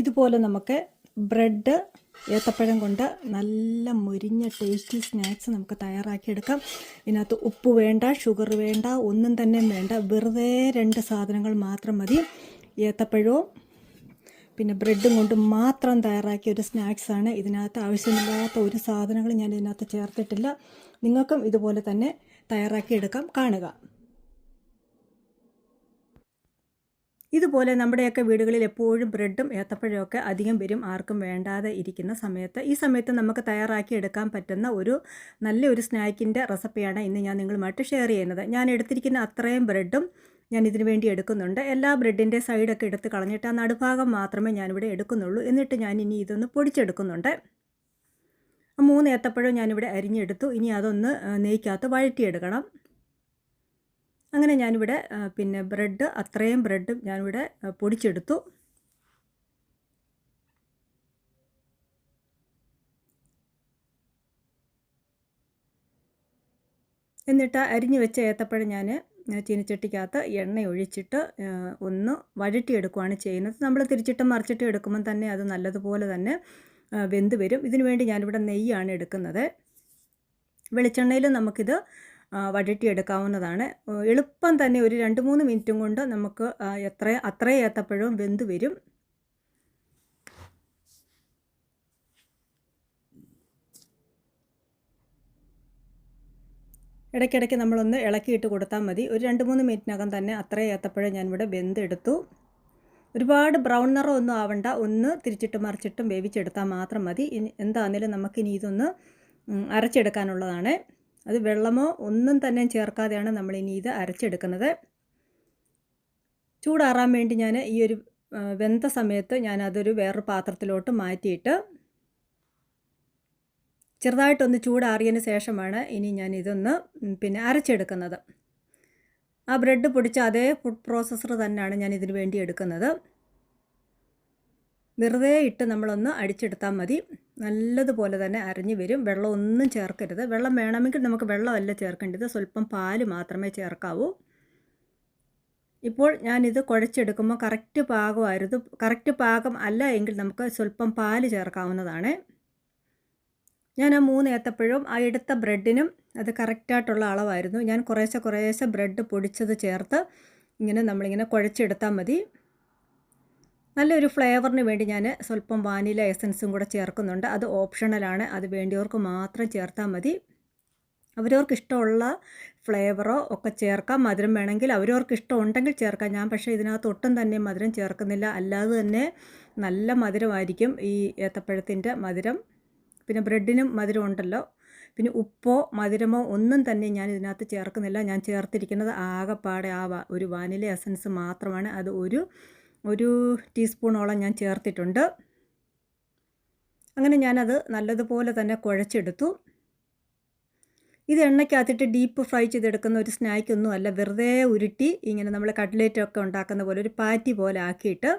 ഇതുപോലെ നമുക്ക് ബ്രെഡ് ഏത്തപ്പഴം കൊണ്ട് നല്ല മുരിഞ്ഞ ടേസ്റ്റി സ്നാക്സ് നമുക്ക് തയ്യാറാക്കിയെടുക്കാം. ഇതിനകത്ത് ഉപ്പ് വേണ്ട ഷുഗർ വേണ്ട ഒന്നും തന്നെ വേണ്ട. വെറുതെ രണ്ട് സാധനങ്ങൾ മാത്രം മതി. ഏത്തപ്പഴവും പിന്നെ ബ്രെഡും കൊണ്ട് മാത്രം തയ്യാറാക്കിയ ഒരു സ്നാക്സാണ് ഇതിനകത്ത് ആവശ്യമില്ലാത്ത ഒരു സാധനങ്ങളും ഞാൻ ഇതിനകത്ത് ചേർത്തിട്ടില്ല. നിങ്ങൾക്കും ഇതുപോലെ തന്നെ തയ്യാറാക്കിയെടുക്കാം. കാണുക. ഇതുപോലെ നമ്മുടെയൊക്കെ വീടുകളിൽ എപ്പോഴും ബ്രെഡും ഏത്തപ്പഴമൊക്കെ അധികം വരും ആർക്കും വേണ്ടാതെ ഇരിക്കുന്ന സമയത്ത്. ഈ സമയത്ത് നമുക്ക് തയ്യാറാക്കി എടുക്കാൻ പറ്റുന്ന ഒരു നല്ലൊരു സ്നാക്കിന്റെ റെസിപ്പിയാണ് ഇന്ന് ഞാൻ നിങ്ങളുമായിട്ട് ഷെയർ ചെയ്യുന്നത്. ഞാൻ എടുത്തിരിക്കുന്ന അത്രയും ബ്രെഡും ഞാൻ ഇതിനു വേണ്ടി എടുക്കുന്നുണ്ട്. എല്ലാ ബ്രെഡിന്റെ സൈഡൊക്കെ എടുത്ത് കളഞ്ഞിട്ട് ആ നടുഭാഗം മാത്രമേ ഞാനിവിടെ എടുക്കുന്നുള്ളൂ. എന്നിട്ട് ഞാൻ ഇനി ഇതൊന്ന് പൊടിച്ചെടുക്കുന്നുണ്ട്. മൂന്ന് ഏത്തപ്പഴം ഞാനിവിടെ അരിഞ്ഞെടുത്തു. ഇനി അതൊന്ന് നെയ്ക്കകത്ത് വഴറ്റിയെടുക്കണം. അങ്ങനെ ഞാനിവിടെ പിന്നെ ബ്രെഡ് അത്രയും ബ്രെഡും ഞാനിവിടെ പൊടിച്ചെടുത്തു. എന്നിട്ട് അരിഞ്ഞു വെച്ച ഏത്തപ്പഴം ഞാൻ ചീനിച്ചട്ടിക്കകത്ത് എണ്ണ ഒഴിച്ചിട്ട് ഒന്ന് വഴറ്റിയെടുക്കുകയാണ് ചെയ്യുന്നത്. നമ്മൾ തിരിച്ചിട്ട് മറിച്ചിട്ട് എടുക്കുമ്പം തന്നെ അത് നല്ലതുപോലെ തന്നെ വെന്ത് വരും. ഇതിനു വേണ്ടി ഞാനിവിടെ നെയ്യാണ് എടുക്കുന്നത്. വെളിച്ചെണ്ണയിൽ നമുക്കിത് വഴറ്റിയെടുക്കാവുന്നതാണ്. എളുപ്പം തന്നെ ഒരു രണ്ട് മൂന്ന് മിനിറ്റും കൊണ്ട് നമുക്ക് എത്ര അത്ര ഏത്തപ്പഴവും വെന്ത് വരും. ഇടയ്ക്കിടയ്ക്ക് നമ്മളൊന്ന് ഇളക്കിയിട്ട് കൊടുത്താൽ മതി. ഒരു രണ്ട് മൂന്ന് മിനിറ്റിനകം തന്നെ അത്ര ഏത്തപ്പഴം ഞാനിവിടെ വെന്തെടുത്തു. ഒരുപാട് ബ്രൗൺ നിറം ഒന്നും ആവണ്ട. ഒന്ന് തിരിച്ചിട്ട് മറിച്ചിട്ടും വേവിച്ചെടുത്താൽ മാത്രം മതി. ഇനി എന്താണെങ്കിലും നമുക്കിനി ഇതൊന്ന് അരച്ചെടുക്കാനുള്ളതാണ്. അത് വെള്ളമോ ഒന്നും തന്നെ ചേർക്കാതെയാണ് നമ്മൾ ഇനി ഇത് അരച്ചെടുക്കുന്നത്. ചൂടാറാൻ വേണ്ടി ഞാൻ ഈ ഒരു വെന്ത സമയത്ത് ഞാൻ അതൊരു വേറൊരു പാത്രത്തിലോട്ട് മാറ്റിയിട്ട് ചെറുതായിട്ടൊന്ന് ചൂടാറിയതിന് ശേഷമാണ് ഇനി ഞാൻ ഇതൊന്ന് പിന്നെ അരച്ചെടുക്കുന്നത്. ആ ബ്രെഡ് പൊടിച്ച അതേ ഫുഡ് പ്രോസസ്സർ തന്നെയാണ് ഞാൻ ഇതിന് വേണ്ടി എടുക്കുന്നത്. വെറുതെ ഇട്ട് നമ്മളൊന്ന് അടിച്ചെടുത്താൽ മതി. നല്ലതുപോലെ തന്നെ അരഞ്ഞു വരും. വെള്ളം ഒന്നും ചേർക്കരുത്. വെള്ളം വേണമെങ്കിൽ നമുക്ക് വെള്ളമല്ല ചേർക്കേണ്ടത്. സ്വല്പം പാൽ മാത്രമേ ചേർക്കാവൂ. ഇപ്പോൾ ഞാനിത് കുഴച്ചെടുക്കുമ്പോൾ കറക്റ്റ് പാകമായിരുന്നു. കറക്റ്റ് പാകം അല്ല എങ്കിൽ നമുക്ക് സ്വല്പം പാൽ ചേർക്കാവുന്നതാണ്. ഞാൻ ആ മൂന്ന് ഏത്തപ്പഴവും ആ എടുത്ത ബ്രെഡിനും അത് കറക്റ്റായിട്ടുള്ള അളവായിരുന്നു. ഞാൻ കുറേശ്ശെ കുറേശ്ശെ ബ്രെഡ് പൊടിച്ചത് ചേർത്ത് ഇങ്ങനെ നമ്മളിങ്ങനെ കുഴച്ചെടുത്താൽ മതി. നല്ലൊരു ഫ്ലേവറിന് വേണ്ടി ഞാൻ സ്വല്പം വാനില എസൻസും കൂടെ ചേർക്കുന്നുണ്ട്. അത് ഓപ്ഷണലാണ്. അത് വേണ്ടിയവർക്ക് മാത്രം ചേർത്താൽ മതി. അവരവർക്ക് ഇഷ്ടമുള്ള ഫ്ലേവറോ ഒക്കെ ചേർക്കാം. മധുരം വേണമെങ്കിൽ അവരവർക്ക് ഇഷ്ടം ഉണ്ടെങ്കിൽ ചേർക്കാം. ഞാൻ പക്ഷേ ഇതിനകത്ത് ഒട്ടും തന്നെ മധുരം ചേർക്കുന്നില്ല. അല്ലാതെ തന്നെ നല്ല മധുരമായിരിക്കും ഈ ഏത്തപ്പഴത്തിന്റെ മധുരം. പിന്നെ ബ്രെഡിനും മധുരം ഉണ്ടല്ലോ. പിന്നെ ഉപ്പോ മധുരമോ ഒന്നും തന്നെ ഞാൻ ഇതിനകത്ത് ചേർക്കുന്നില്ല. ഞാൻ ചേർത്തിരിക്കുന്നത് ആകെപ്പാടെ ആ ഒരു വാനില എസൻസ് മാത്രമാണ്. അത് ഒരു ഒരു ടീസ്പൂണോളം ഞാൻ ചേർത്തിട്ടുണ്ട്. അങ്ങനെ ഞാനത് നല്ലതുപോലെ തന്നെ കുഴച്ചെടുത്തു. ഇത് എണ്ണയ്ക്കകത്തിട്ട് ഡീപ്പ് ഫ്രൈ ചെയ്തെടുക്കുന്ന ഒരു സ്നാക്കൊന്നും അല്ല. വെറുതെ ഉരുട്ടി ഇങ്ങനെ നമ്മൾ കട്ട്ലേറ്റൊക്കെ ഉണ്ടാക്കുന്ന പോലെ ഒരു പാറ്റി പോലെ ആക്കിയിട്ട്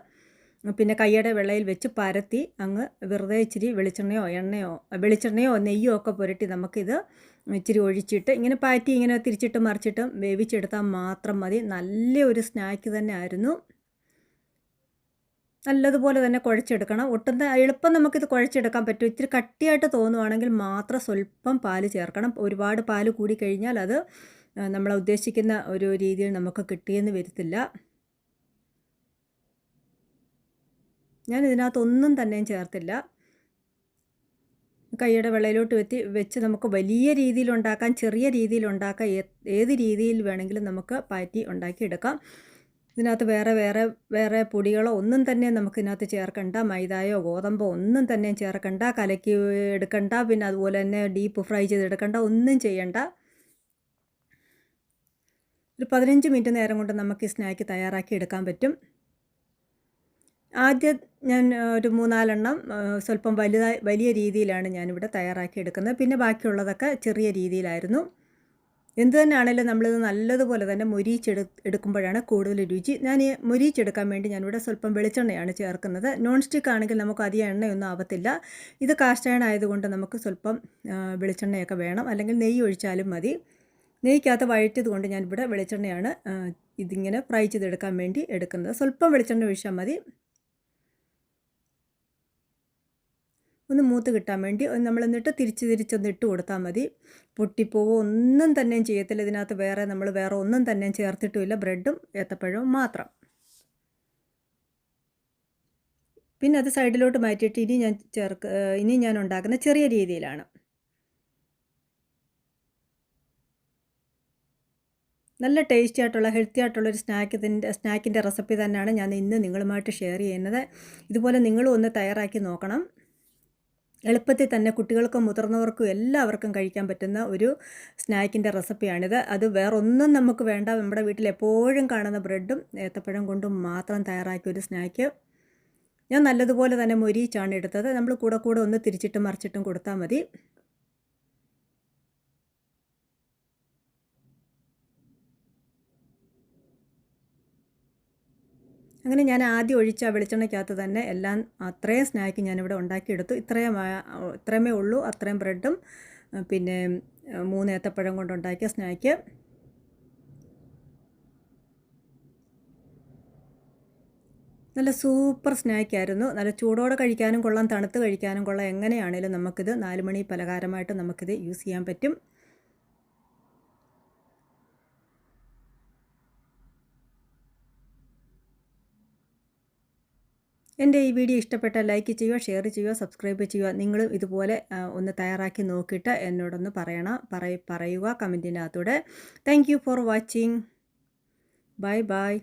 പിന്നെ കയ്യുടെ വെള്ളയിൽ വെച്ച് പരത്തി അങ്ങ് വെറുതെ ഇച്ചിരി വെളിച്ചെണ്ണയോ എണ്ണയോ വെളിച്ചെണ്ണയോ നെയ്യോ ഒക്കെ പുരട്ടി നമുക്കിത് ഇച്ചിരി ഒഴിച്ചിട്ട് ഇങ്ങനെ പാറ്റി ഇങ്ങനെ തിരിച്ചിട്ട് മറിച്ചിട്ട് വേവിച്ചെടുത്താൽ മാത്രം മതി. നല്ലൊരു സ്നാക്ക് തന്നെ ആയിരുന്നു. നല്ലതുപോലെ തന്നെ കുഴച്ചെടുക്കണം. ഒട്ടും എളുപ്പം നമുക്കിത് കുഴച്ചെടുക്കാൻ പറ്റും. ഇത്തിരി കട്ടിയായിട്ട് തോന്നുവാണെങ്കിൽ മാത്രം സ്വല്പം പാൽ ചേർക്കണം. ഒരുപാട് പാൽ കൂടി കഴിഞ്ഞാൽ അത് നമ്മൾ ഉദ്ദേശിക്കുന്ന ഒരു രീതിയിൽ നമുക്ക് കിട്ടിയെന്ന് വരത്തില്ല. ഞാൻ ഇതിനകത്തൊന്നും തന്നെയും ചേർത്തില്ല. കൈയുടെ വെള്ളയിലോട്ട് വെത്തി വെച്ച് നമുക്ക് വലിയ രീതിയിൽ ഉണ്ടാക്കാൻ ചെറിയ രീതിയിൽ ഉണ്ടാക്കാം ഏത് രീതിയിൽ വേണമെങ്കിലും നമുക്ക് പാറ്റി ഉണ്ടാക്കിയെടുക്കാം. ഇതിനകത്ത് വേറെ വേറെ വേറെ പൊടികളോ ഒന്നും തന്നെ നമുക്ക് ഇതിനകത്ത് ചേർക്കണ്ട. മൈദായോ ഗോതമ്പോ ഒന്നും തന്നെ ചേർക്കണ്ട. കലക്കി എടുക്കണ്ട. പിന്നെ അതുപോലെ തന്നെ ഡീപ്പ് ഫ്രൈ ചെയ്തെടുക്കണ്ട. ഒന്നും ചെയ്യണ്ട. ഒരു പതിനഞ്ച് മിനിറ്റ് നേരം കൊണ്ട് നമുക്ക് ഈ സ്നാക്ക് തയ്യാറാക്കി എടുക്കാൻ പറ്റും. ആദ്യം ഞാൻ ഒരു മൂന്നാലെണ്ണം സ്വല്പം വലുതായി വലിയ രീതിയിലാണ് ഞാനിവിടെ തയ്യാറാക്കി എടുക്കുന്നത്. പിന്നെ ബാക്കിയുള്ളതൊക്കെ ചെറിയ രീതിയിലായിരുന്നു. എന്ത് തന്നെയാണെങ്കിലും നമ്മളിത് നല്ലതുപോലെ തന്നെ മൊരിച്ചെടു എടുക്കുമ്പോഴാണ് കൂടുതൽ രുചി. ഞാൻ ഈ മൊരിച്ചെടുക്കാൻ വേണ്ടി ഞാനിവിടെ സ്വല്പം വെളിച്ചെണ്ണയാണ് ചേർക്കുന്നത്. നോൺ സ്റ്റിക്ക് ആണെങ്കിൽ നമുക്ക് അധികം എണ്ണയൊന്നും ആവത്തില്ല. ഇത് കാസ്റ്റ് അയൺ ആയതുകൊണ്ട് നമുക്ക് സ്വല്പം വെളിച്ചെണ്ണയൊക്കെ വേണം. അല്ലെങ്കിൽ നെയ്യ് ഒഴിച്ചാലും മതി. നെയ്ക്കകത്ത് വഴറ്റിയത് കൊണ്ട് ഞാനിവിടെ വെളിച്ചെണ്ണയാണ് ഇതിങ്ങനെ ഫ്രൈ ചെയ്തെടുക്കാൻ വേണ്ടി എടുക്കുന്നത്. സ്വല്പം വെളിച്ചെണ്ണ ഒഴിച്ചാൽ മതി. ഒന്ന് മൂത്ത് കിട്ടാൻ വേണ്ടി നമ്മൾ എന്നിട്ട് തിരിച്ച് തിരിച്ചൊന്ന് ഇട്ട് കൊടുത്താൽ മതി. പൊട്ടിപ്പോവോ ഒന്നും തന്നെയും ചെയ്യത്തില്ല. ഇതിനകത്ത് വേറെ നമ്മൾ വേറെ ഒന്നും തന്നെയും ചേർത്തിട്ടുമില്ല. ബ്രെഡും ഏത്തപ്പഴവും മാത്രം. പിന്നെ അത് സൈഡിലോട്ട് മാറ്റിയിട്ട് ഇനി ഞാൻ ചേർക്ക് ഇനി ഞാൻ ഉണ്ടാക്കുന്ന ചെറിയ രീതിയിലാണ്. നല്ല ടേസ്റ്റി ആയിട്ടുള്ള ഹെൽത്തി ആയിട്ടുള്ള ഒരു സ്നാക്കിന്റെ സ്നാക്കിന്റെ റെസിപ്പി തന്നെയാണ് ഞാൻ ഇന്ന് നിങ്ങളുമായിട്ട് ഷെയർ ചെയ്യുന്നത്. ഇതുപോലെ നിങ്ങളും ഒന്ന് തയ്യാറാക്കി നോക്കണം. എളുപ്പത്തിൽ തന്നെ കുട്ടികൾക്കും മുതിർന്നവർക്കും എല്ലാവർക്കും കഴിക്കാൻ പറ്റുന്ന ഒരു സ്നാക്കിന്റെ റെസിപ്പിയാണിത്. അത് വേറൊന്നും നമുക്ക് വേണ്ട. നമ്മുടെ വീട്ടിൽ എപ്പോഴും കാണുന്ന ബ്രെഡും ഏത്തപ്പഴം കൊണ്ടും മാത്രം തയ്യാറാക്കിയ ഒരു സ്നാക്ക്. ഞാൻ നല്ലതുപോലെ തന്നെ മൊരിയിച്ചാണ് എടുത്തത്. നമ്മൾ കൂടെ കൂടെ ഒന്ന് തിരിച്ചിട്ടും മറിച്ചിട്ടും കൊടുത്താൽ മതി. അങ്ങനെ ഞാൻ ആദ്യം ഒഴിച്ച വെളിച്ചെണ്ണയ്ക്കകത്ത് തന്നെ എല്ലാം അത്രയും സ്നാക്ക് ഞാനിവിടെ ഉണ്ടാക്കിയെടുത്തു. ഇത്രയും ഇത്രയുമേ ഉള്ളൂ. അത്രയും ബ്രെഡും പിന്നെ മൂന്ന് ഏത്തപ്പഴം കൊണ്ടുണ്ടാക്കിയ സ്നാക്ക്. നല്ല സൂപ്പർ സ്നാക്കായിരുന്നു നല്ല ചൂടോടെ കഴിക്കാനും കൊള്ളാം തണുത്ത് കഴിക്കാനും കൊള്ളാം. എങ്ങനെയാണേലും നമുക്കിത് നാല് മണി പലഹാരമായിട്ട് നമുക്കിത് യൂസ് ചെയ്യാൻ പറ്റും. എന്റെ ഈ വീഡിയോ ഇഷ്ടപ്പെട്ടാൽ ലൈക്ക് ചെയ്യുക ഷെയർ ചെയ്യുക സബ്സ്ക്രൈബ് ചെയ്യുക. നിങ്ങളും ഇതുപോലെ ഒന്ന് തയ്യാറാക്കി നോക്കിയിട്ട് എന്നോടൊന്ന് പറയണം പറയ പറയുക കമന്റിനകത്തൂടെ. Thank for watching. Bye bye.